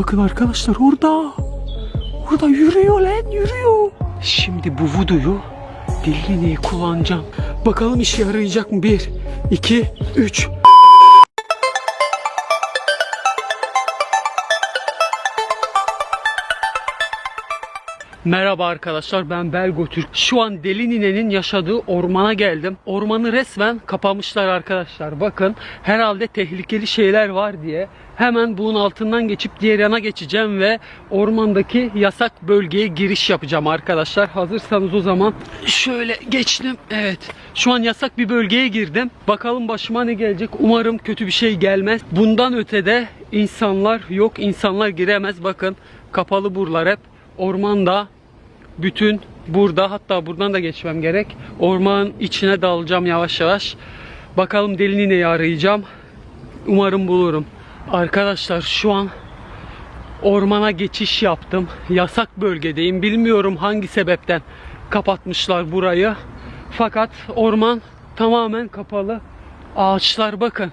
Bakın arkadaşlar orada. Orada yürüyor lan yürüyor. Şimdi bu vuduyu dilini kullanacağım. Bakalım işe yarayacak mı? Bir, iki, üç. Merhaba arkadaşlar ben Belgo Türk. Şu an Deli Nine'nin yaşadığı ormana geldim. Ormanı resmen kapamışlar arkadaşlar. Bakın herhalde tehlikeli şeyler var diye. Hemen bunun altından geçip diğer yana geçeceğim ve ormandaki yasak bölgeye giriş yapacağım arkadaşlar. Hazırsanız o zaman şöyle geçtim. Evet şu an yasak bir bölgeye girdim. Bakalım başıma ne gelecek. Umarım kötü bir şey gelmez. Bundan ötede insanlar yok. insanlar giremez. Bakın kapalı buralar hep ormanda bütün burada hatta buradan da geçmem gerek. Ormanın içine dalacağım yavaş yavaş. Bakalım deli nineyi arayacağım. Umarım bulurum. Arkadaşlar şu an ormana geçiş yaptım. Yasak bölgedeyim. Bilmiyorum hangi sebepten kapatmışlar burayı. Fakat orman tamamen kapalı. Ağaçlar bakın.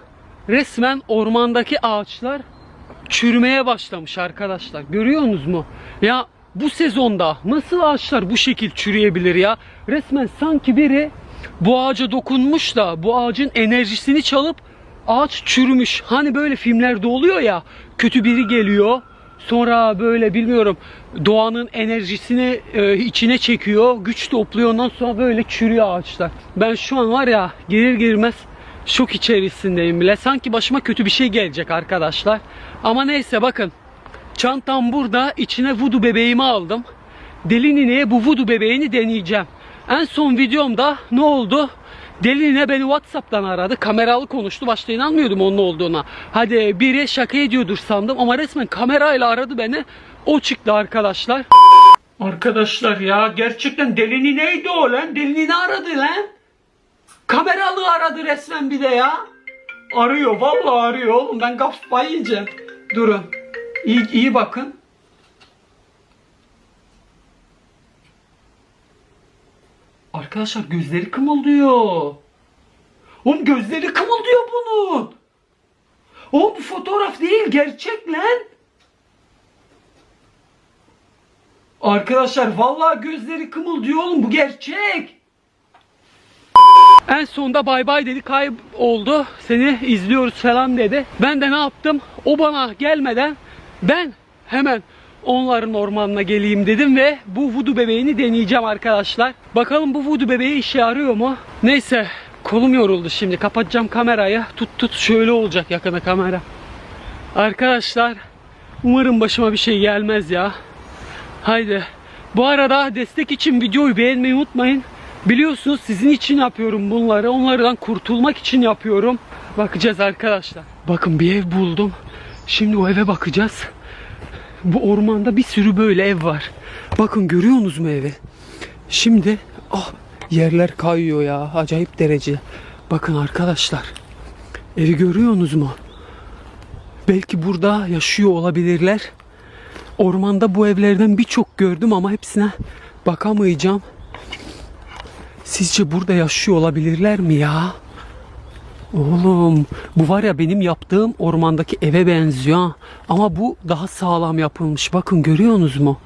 Resmen ormandaki ağaçlar çürümeye başlamış arkadaşlar. Görüyorsunuz mu? Ya bu sezonda nasıl ağaçlar bu şekil çürüyebilir ya? Resmen sanki biri bu ağaca dokunmuş da bu ağacın enerjisini çalıp ağaç çürümüş. Hani böyle filmlerde oluyor ya kötü biri geliyor sonra böyle bilmiyorum doğanın enerjisini e, içine çekiyor güç topluyor ondan sonra böyle çürüyor ağaçlar. Ben şu an var ya gelir girmez şok içerisindeyim bile. Sanki başıma kötü bir şey gelecek arkadaşlar. Ama neyse bakın. Çantam burada. içine vudu bebeğimi aldım. Deli nineye bu vudu bebeğini deneyeceğim. En son videomda ne oldu? Deli nine beni Whatsapp'tan aradı. Kameralı konuştu. Başta inanmıyordum onun olduğuna. Hadi biri şaka ediyordur sandım ama resmen kamerayla aradı beni. O çıktı arkadaşlar. Arkadaşlar ya gerçekten deli nineydi o lan. Deli nine aradı lan. Kameralı aradı resmen bir de ya. Arıyor vallahi arıyor oğlum ben kafayı yiyeceğim. Durun. İyi, iyi bakın. Arkadaşlar gözleri kımıldıyor. Oğlum gözleri kımıldıyor bunun. Oğlum bu fotoğraf değil gerçek lan. Arkadaşlar vallahi gözleri kımıldıyor oğlum bu gerçek. En sonunda bay bay dedi kayboldu. Seni izliyoruz falan dedi. Ben de ne yaptım? O bana gelmeden ben hemen onların ormanına geleyim dedim ve bu vudu bebeğini deneyeceğim arkadaşlar. Bakalım bu vudu bebeği işe yarıyor mu? Neyse kolum yoruldu şimdi. Kapatacağım kamerayı. Tut tut şöyle olacak yakına kamera. Arkadaşlar umarım başıma bir şey gelmez ya. Haydi. Bu arada destek için videoyu beğenmeyi unutmayın. Biliyorsunuz sizin için yapıyorum bunları. Onlardan kurtulmak için yapıyorum. Bakacağız arkadaşlar. Bakın bir ev buldum. Şimdi o eve bakacağız. Bu ormanda bir sürü böyle ev var. Bakın görüyorsunuz mu evi? Şimdi ah yerler kayıyor ya acayip derece. Bakın arkadaşlar. Evi görüyorsunuz mu? Belki burada yaşıyor olabilirler. Ormanda bu evlerden birçok gördüm ama hepsine bakamayacağım. Sizce burada yaşıyor olabilirler mi ya? Oğlum bu var ya benim yaptığım ormandaki eve benziyor. Ama bu daha sağlam yapılmış. Bakın görüyorsunuz mu?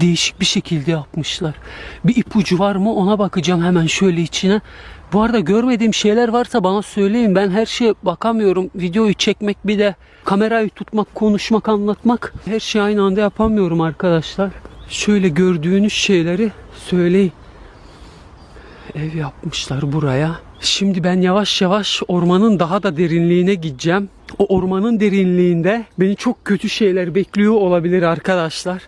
Değişik bir şekilde yapmışlar. Bir ipucu var mı ona bakacağım hemen şöyle içine. Bu arada görmediğim şeyler varsa bana söyleyin. Ben her şeye bakamıyorum. Videoyu çekmek bir de kamerayı tutmak, konuşmak, anlatmak. Her şeyi aynı anda yapamıyorum arkadaşlar. Şöyle gördüğünüz şeyleri söyleyin ev yapmışlar buraya. Şimdi ben yavaş yavaş ormanın daha da derinliğine gideceğim. O ormanın derinliğinde beni çok kötü şeyler bekliyor olabilir arkadaşlar.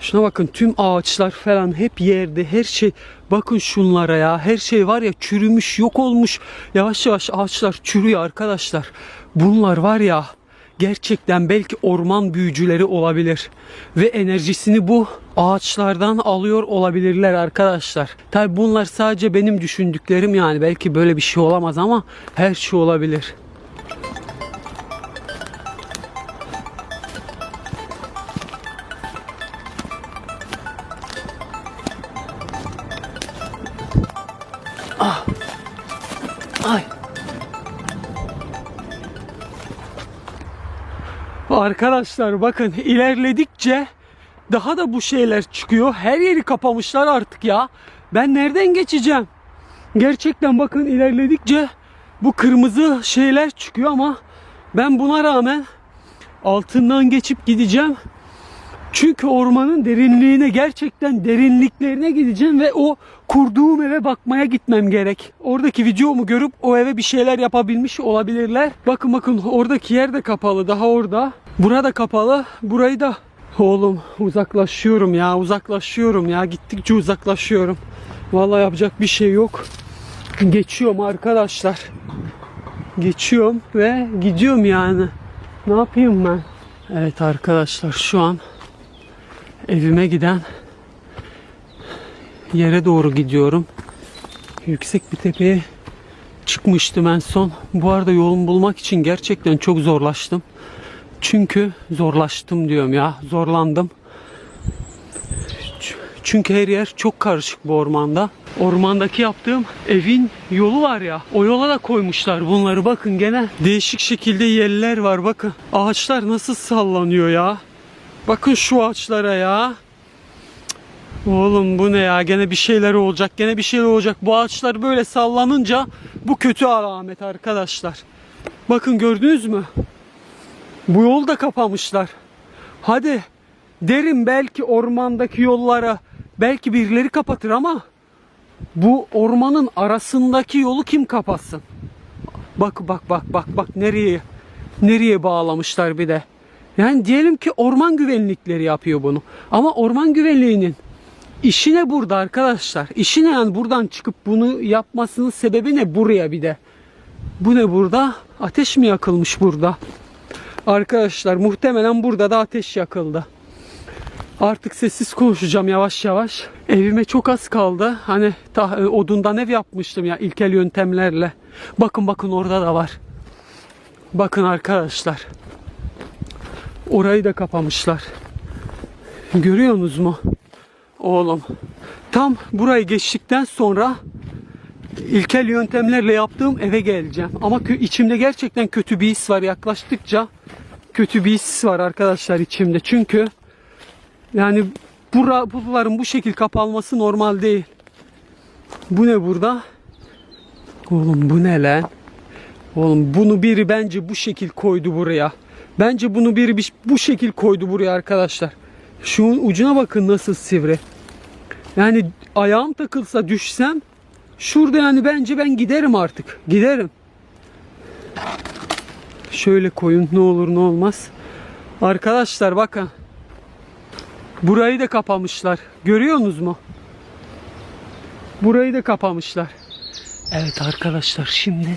Şuna bakın tüm ağaçlar falan hep yerde her şey. Bakın şunlara ya her şey var ya çürümüş yok olmuş. Yavaş yavaş ağaçlar çürüyor arkadaşlar. Bunlar var ya gerçekten belki orman büyücüleri olabilir. Ve enerjisini bu ağaçlardan alıyor olabilirler arkadaşlar. Tabi bunlar sadece benim düşündüklerim yani. Belki böyle bir şey olamaz ama her şey olabilir. Arkadaşlar bakın ilerledikçe daha da bu şeyler çıkıyor. Her yeri kapamışlar artık ya. Ben nereden geçeceğim? Gerçekten bakın ilerledikçe bu kırmızı şeyler çıkıyor ama ben buna rağmen altından geçip gideceğim. Çünkü ormanın derinliğine gerçekten derinliklerine gideceğim ve o kurduğum eve bakmaya gitmem gerek. Oradaki videomu görüp o eve bir şeyler yapabilmiş olabilirler. Bakın bakın oradaki yer de kapalı daha orada. Burada kapalı. Burayı da Oğlum uzaklaşıyorum ya uzaklaşıyorum ya gittikçe uzaklaşıyorum. Vallahi yapacak bir şey yok. Geçiyorum arkadaşlar. Geçiyorum ve gidiyorum yani. Ne yapayım ben? Evet arkadaşlar şu an evime giden yere doğru gidiyorum. Yüksek bir tepeye çıkmıştım en son. Bu arada yolumu bulmak için gerçekten çok zorlaştım. Çünkü zorlaştım diyorum ya. Zorlandım. Çünkü her yer çok karışık bu ormanda. Ormandaki yaptığım evin yolu var ya. O yola da koymuşlar bunları. Bakın gene değişik şekilde yerler var. Bakın ağaçlar nasıl sallanıyor ya. Bakın şu ağaçlara ya. Oğlum bu ne ya? Gene bir şeyler olacak. Gene bir şeyler olacak. Bu ağaçlar böyle sallanınca bu kötü alamet arkadaşlar. Bakın gördünüz mü? Bu yolu da kapamışlar. Hadi derim belki ormandaki yollara belki birileri kapatır ama bu ormanın arasındaki yolu kim kapatsın? Bak bak bak bak bak nereye nereye bağlamışlar bir de. Yani diyelim ki orman güvenlikleri yapıyor bunu. Ama orman güvenliğinin işi ne burada arkadaşlar? İşi ne yani buradan çıkıp bunu yapmasının sebebi ne buraya bir de? Bu ne burada? Ateş mi yakılmış burada? Arkadaşlar muhtemelen burada da ateş yakıldı. Artık sessiz konuşacağım yavaş yavaş. Evime çok az kaldı. Hani ta, e, odundan ev yapmıştım ya ilkel yöntemlerle. Bakın bakın orada da var. Bakın arkadaşlar. Orayı da kapamışlar. Görüyorsunuz mu? Oğlum. Tam burayı geçtikten sonra ilkel yöntemlerle yaptığım eve geleceğim. Ama içimde gerçekten kötü bir his var yaklaştıkça. Kötü bir his var arkadaşlar içimde. Çünkü yani bura, buraların bu şekil kapanması normal değil. Bu ne burada? Oğlum bu ne lan? Oğlum bunu biri bence bu şekil koydu buraya. Bence bunu biri bir- bu şekil koydu buraya arkadaşlar. Şunun ucuna bakın nasıl sivri. Yani ayağım takılsa düşsem şurada yani bence ben giderim artık. Giderim. Şöyle koyun ne olur ne olmaz. Arkadaşlar bakın. Burayı da kapamışlar. Görüyorsunuz mu? Burayı da kapamışlar. Evet arkadaşlar şimdi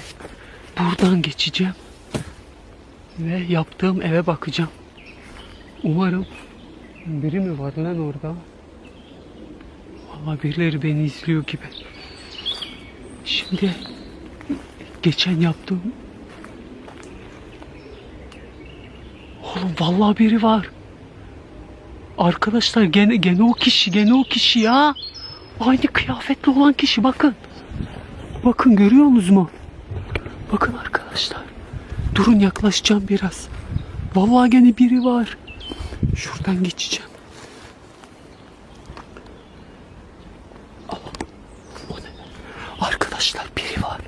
buradan geçeceğim. Ve yaptığım eve bakacağım. Umarım biri mi var lan orada? Vallahi birileri beni izliyor gibi. Şimdi geçen yaptığım Oğlum vallahi biri var. Arkadaşlar gene gene o kişi, gene o kişi ya. Aynı kıyafetli olan kişi bakın. Bakın görüyor musunuz mu? Bakın arkadaşlar. Durun yaklaşacağım biraz. Vallahi gene biri var. Şuradan geçeceğim. Allah. O ne? Arkadaşlar biri var.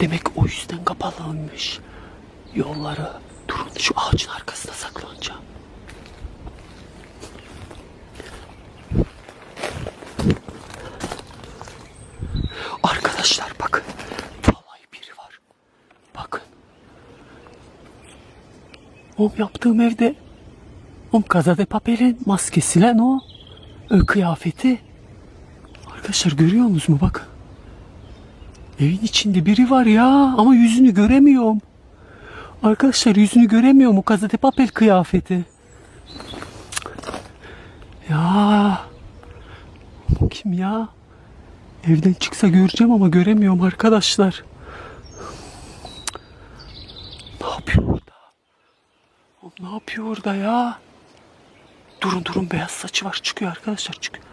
Demek o yüzden kapalıymış. Yolları. Durun şu ağacın arkasında saklanacağım. Arkadaşlar bakın. Vallahi biri var. Bakın. Oğlum yaptığım evde Oğlum Casa de Papel'in maskesi lan o. Kıyafeti. Arkadaşlar görüyor musunuz mu bakın. Evin içinde biri var ya ama yüzünü göremiyorum. Arkadaşlar yüzünü göremiyorum o Casa de Papel kıyafeti. Ya. Bu kim ya? Evden çıksa göreceğim ama göremiyorum arkadaşlar. Ne yapıyor? Oğlum ne yapıyor orada ya? Durun durun beyaz saçı var çıkıyor arkadaşlar çıkıyor.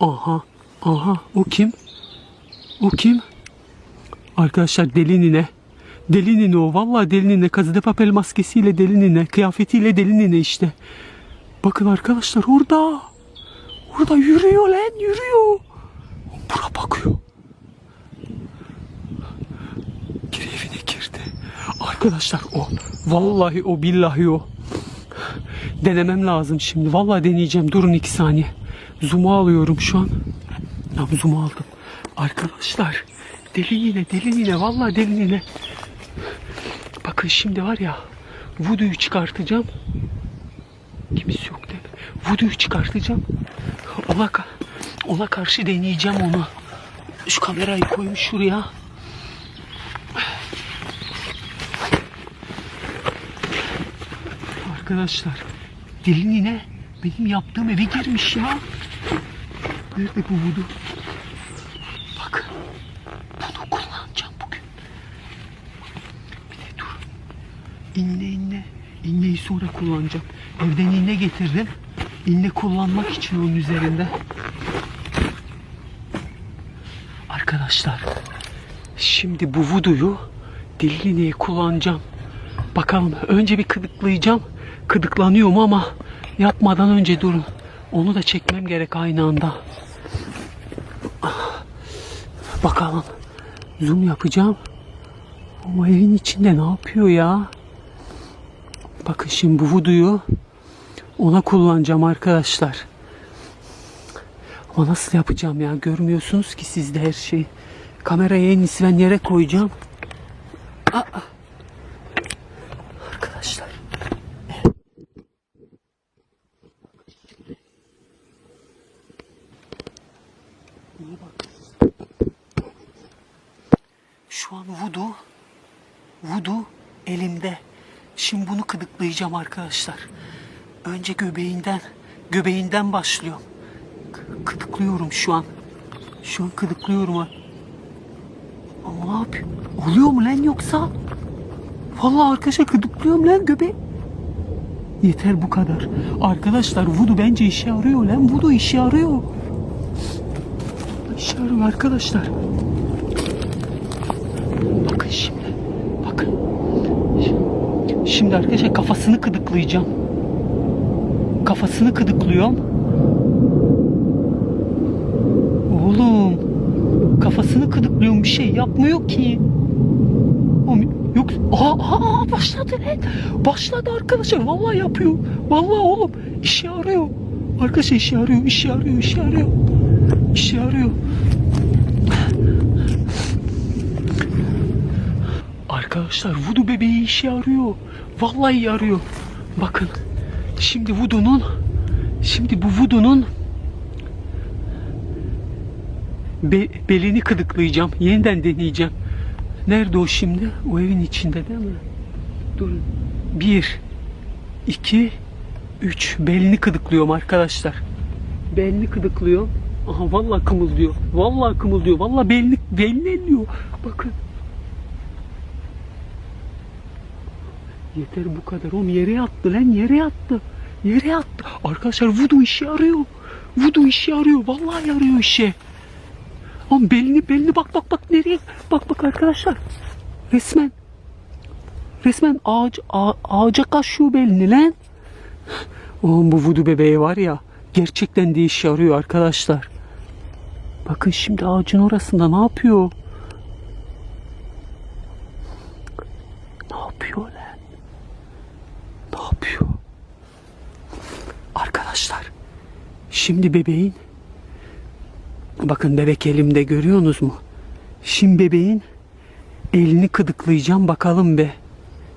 Aha aha o kim? O kim? Arkadaşlar deli nine. Deli nine o. Vallahi deli nine. Kazı de papel maskesiyle deli nine. Kıyafetiyle deli nine işte. Bakın arkadaşlar orada. Orada yürüyor lan yürüyor. Bura bakıyor. Gir. Arkadaşlar o. Vallahi o billahi o. Denemem lazım şimdi. Vallahi deneyeceğim. Durun iki saniye. Zoom'u alıyorum şu an. Tamam zoom'u aldım. Arkadaşlar deli yine deli yine vallahi deli yine. Bakın şimdi var ya Voodoo'yu çıkartacağım. Kimisi yok mi? Voodoo'yu çıkartacağım. Ona, ona karşı deneyeceğim onu. Şu kamerayı koymuş şuraya. Arkadaşlar dilin yine benim yaptığım eve girmiş ya. Nerede bu vudu? Bak bunu kullanacağım bugün. Bir de dur. İnne inne. İnneyi sonra kullanacağım. Evden inne getirdim. İnne kullanmak için onun üzerinde. Arkadaşlar şimdi bu vuduyu dilli iğneyi kullanacağım. Bakalım önce bir kıdıklayacağım. Kıdıklanıyorum ama yapmadan önce durun. Onu da çekmem gerek aynı anda. Bakalım. Zoom yapacağım. O evin içinde ne yapıyor ya? Bakın şimdi bu vuduyu ona kullanacağım arkadaşlar. Ama nasıl yapacağım ya? Görmüyorsunuz ki siz de her şeyi. Kamerayı en iyisi ben yere koyacağım. Aa! Arkadaşlar. Niye bak? Şu an vudu vudu elimde. Şimdi bunu kıdıklayacağım arkadaşlar. Önce göbeğinden göbeğinden başlıyorum. Kıdıklıyorum şu an. Şu an kıdıklıyorum ha. Ama ne yapıyor? Oluyor mu lan yoksa? Vallahi arkadaşlar gıdıklıyorum lan göbeği. Yeter bu kadar. Arkadaşlar Voodoo bence işe yarıyor lan. Voodoo işe yarıyor. İşe yarıyor arkadaşlar. Bakın şimdi. Bakın. Şimdi arkadaşlar kafasını kıdıklayacağım. Kafasını kıdıklıyorum. Oğlum. Kafasını kıdıklıyorum bir şey yapmıyor ki. Yok. Aa, aa, başladı lan. Başladı arkadaşlar. Vallahi yapıyor. Vallahi oğlum işe yarıyor. Arkadaşlar işe yarıyor, işe yarıyor, işe yarıyor. İşe yarıyor. Arkadaşlar Voodoo bebeği işe yarıyor. Vallahi yarıyor. Bakın. Şimdi Voodoo'nun şimdi bu Voodoo'nun be- belini kıdıklayacağım. Yeniden deneyeceğim. Nerede o şimdi? O evin içinde değil mi? Durun. Bir, iki, üç. Belini kıdıklıyorum arkadaşlar. Belini kıdıklıyorum. Aha vallahi kımıldıyor. Vallahi kımıldıyor. Vallahi belini, belini elliyor. Bakın. Yeter bu kadar. Oğlum yere yattı lan yere yattı. Yere yattı. Arkadaşlar voodoo işe yarıyor. Voodoo işe yarıyor. Vallahi yarıyor işe. Oğlum belini belini bak bak bak nereye? Bak bak arkadaşlar. Resmen. Resmen ağaç, ağa- ağaca kaşıyor belini lan. Oğlum bu vudu bebeği var ya. Gerçekten de işe yarıyor arkadaşlar. Bakın şimdi ağacın orasında ne yapıyor? Ne yapıyor lan? Ne yapıyor? Arkadaşlar. Şimdi bebeğin Bakın bebek elimde görüyorsunuz mu? Şimdi bebeğin elini kıdıklayacağım bakalım be.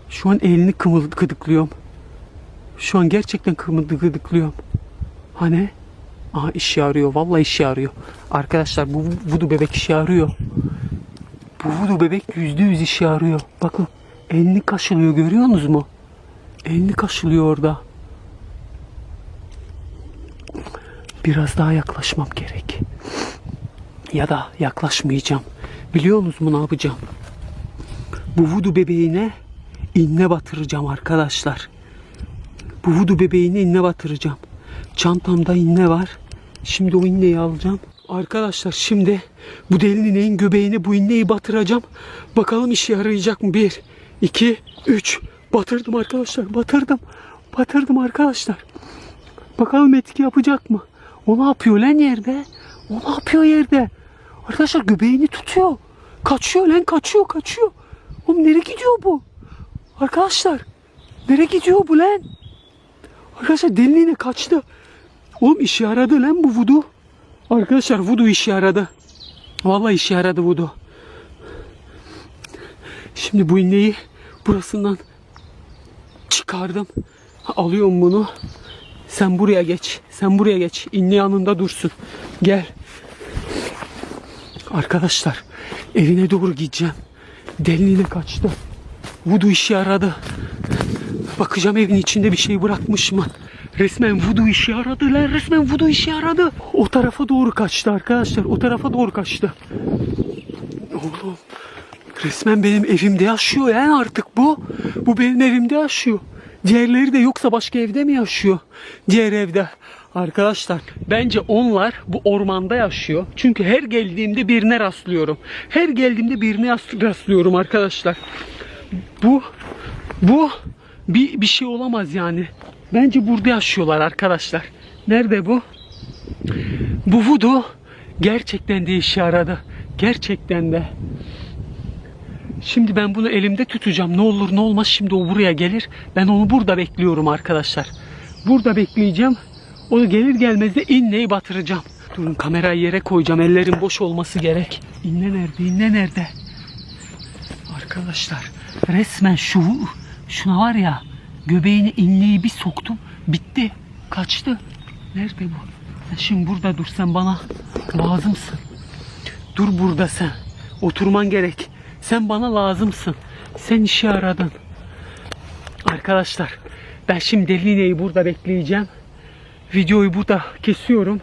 Şu an elini kımıl kıdıklıyorum. Şu an gerçekten kımıldı gıdıklıyorum. Hani? Aha işe yarıyor. Vallahi işe yarıyor. Arkadaşlar bu vudu bebek işe yarıyor. Bu vudu bebek yüzde yüz işe yarıyor. Bakın elini kaşılıyor görüyorsunuz mu? Elini kaşılıyor orada. Biraz daha yaklaşmam gerek. Ya da yaklaşmayacağım. Biliyor musunuz mu ne yapacağım? Bu vudu bebeğine inne batıracağım arkadaşlar. Bu vudu bebeğine inne batıracağım. Çantamda inne var. Şimdi o inneyi alacağım. Arkadaşlar şimdi bu delinin ineğin göbeğine bu ineği batıracağım. Bakalım işe yarayacak mı? Bir, iki, üç. Batırdım arkadaşlar. Batırdım. Batırdım arkadaşlar. Bakalım etki yapacak mı? O ne yapıyor lan yerde? O ne yapıyor yerde? Arkadaşlar göbeğini tutuyor. Kaçıyor lan kaçıyor kaçıyor. Oğlum nereye gidiyor bu? Arkadaşlar nereye gidiyor bu lan? Arkadaşlar deliliğine kaçtı. Oğlum işe yaradı lan bu vudu. Arkadaşlar vudu işe yaradı. Vallahi işe yaradı vudu. Şimdi bu iğneyi burasından çıkardım. Alıyorum bunu. Sen buraya geç. Sen buraya geç. İnne yanında dursun. Gel. Arkadaşlar evine doğru gideceğim. Deliliğine kaçtı. Vudu işe yaradı. Bakacağım evin içinde bir şey bırakmış mı? Resmen vudu işe yaradı lan. Resmen vudu işe yaradı. O tarafa doğru kaçtı arkadaşlar. O tarafa doğru kaçtı. Oğlum resmen benim evimde yaşıyor yani artık bu. Bu benim evimde yaşıyor. Diğerleri de yoksa başka evde mi yaşıyor? Diğer evde. Arkadaşlar bence onlar bu ormanda yaşıyor. Çünkü her geldiğimde birine rastlıyorum. Her geldiğimde birine rast- rastlıyorum arkadaşlar. Bu bu bir, bir şey olamaz yani. Bence burada yaşıyorlar arkadaşlar. Nerede bu? Bu vudu gerçekten de işe yaradı. Gerçekten de. Şimdi ben bunu elimde tutacağım. Ne olur ne olmaz şimdi o buraya gelir. Ben onu burada bekliyorum arkadaşlar. Burada bekleyeceğim. Onu gelir gelmez de inneyi batıracağım. Durun kamerayı yere koyacağım. Ellerim boş olması gerek. İnne nerede? İnne nerede? Arkadaşlar resmen şu şuna var ya göbeğine inneyi bir soktum. Bitti. Kaçtı. Nerede bu? Sen şimdi burada dur sen bana lazımsın. Dur burada sen. Oturman gerek. Sen bana lazımsın. Sen işe aradın. Arkadaşlar ben şimdi Deline'yi burada bekleyeceğim. Videoyu burada kesiyorum.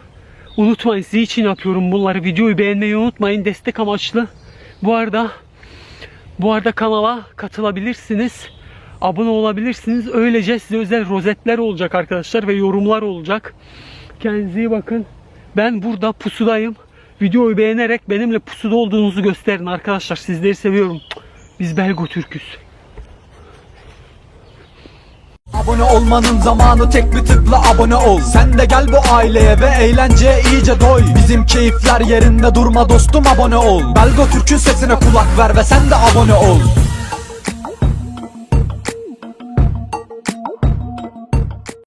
Unutmayın sizin için yapıyorum bunları. Videoyu beğenmeyi unutmayın. Destek amaçlı. Bu arada bu arada kanala katılabilirsiniz. Abone olabilirsiniz. Öylece size özel rozetler olacak arkadaşlar ve yorumlar olacak. Kendinize iyi bakın. Ben burada pusudayım. Videoyu beğenerek benimle pusuda olduğunuzu gösterin arkadaşlar. Sizleri seviyorum. Biz Belgo Türk'üz. Abone olmanın zamanı tek bir tıkla abone ol Sen de gel bu aileye ve eğlenceye iyice doy Bizim keyifler yerinde durma dostum abone ol Belgo Türk'ün sesine kulak ver ve sen de abone ol